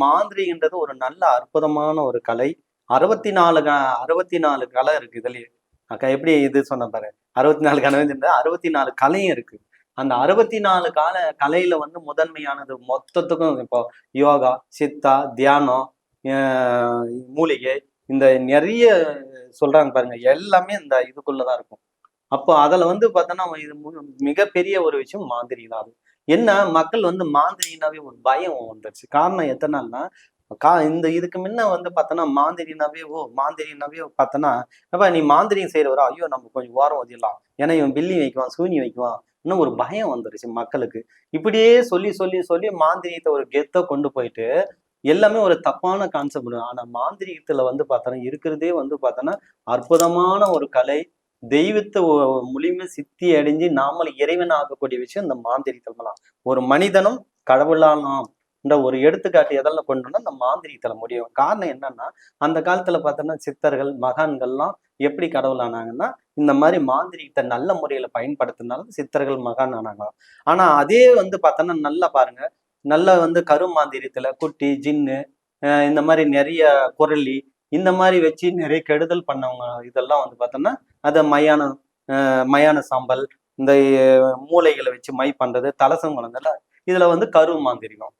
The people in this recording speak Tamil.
மாந்திரிகன்றது ஒரு நல்ல அற்புதமான ஒரு கலை. அறுபத்தி நாலு க- அறுபத்தி நாலு கலை இருக்கு இதுலயே. அக்கா எப்படி இது சொன்ன பாரு. அறுபத்தி நாலு கலை அறுபத்தி நாலு கலையும் இருக்கு. அந்த அறுபத்தி நாலு கால கலையில வந்து முதன்மையானது மொத்தத்துக்கும் இப்போ யோகா சித்தா தியானம் மூலிகை இந்த நிறைய சொல்றாங்க பாருங்க. எல்லாமே இந்த இதுக்குள்ளதான் இருக்கும். அப்போ அதுல வந்து பார்த்தோன்னா இது மிகப்பெரிய ஒரு விஷயம் மாந்திரி தான் அது. என்ன? மக்கள் வந்து மாந்திரினாவே ஒரு பயம் வந்துருச்சு. காரணம் எத்தனைன்னா கா இந்த இதுக்கு முன்ன வந்து பார்த்தோன்னா மாந்திரினாவே ஓ மாந்திரினாவே பார்த்தோன்னா அப்ப நீ மாந்திரியம் செய்யறவரா ஐயோ நம்ம கொஞ்சம் ஓரம் ஒதிடலாம் ஏன்னா இவன் பில்லி வைக்குவான் சூனி வைக்குவான். இன்னும் ஒரு பயம் வந்துருச்சு மக்களுக்கு. இப்படியே சொல்லி சொல்லி சொல்லி மாந்திரியத்தை ஒரு கெத்தை கொண்டு போயிட்டு எல்லாமே ஒரு தப்பான கான்செப்ட் ஆனா மாந்திரீகத்துல வந்து பார்த்தோன்னா இருக்கிறதே வந்து பார்த்தோன்னா அற்புதமான ஒரு கலை தெய்வத்தை ஒ- மூலியமா சித்தி அடைஞ்சு நாமல் இறைவன் ஆகக்கூடிய விஷயம் இந்த மாந்திரி தான். ஒரு மனிதனும் கடவுளாலாம் இந்த ஒரு எடுத்துக்காட்டு எதெல்லாம் கொண்டு இந்த மாந்திரிகத்தில் முடியும் காரணம் என்னன்னா அந்த காலத்துல பார்த்தோன்னா சித்தர்கள் மகான்கள்லாம் எப்படி கடவுளானாங்கன்னா இந்த மாதிரி மாந்திரிகத்தை நல்ல முறையில பயன்படுத்தினாலும் சித்தர்கள் மகான் ஆனாங்களாம் ஆனா அதே வந்து பார்த்தோன்னா நல்லா பாருங்க. நல்ல வந்து கருமாந்திரியத்துல குட்டி ஜின்னு இந்த மாதிரி நிறைய குரலி இந்த மாதிரி வச்சு நிறைய கெடுதல் பண்ணவங்க இதெல்லாம் வந்து பார்த்தோன்னா அதை மயான மயான சாம்பல் இந்த மூளைகளை வச்சு மை பண்றது தலசம் குழந்தைல இதுல வந்து கரு மாந்திரிகம்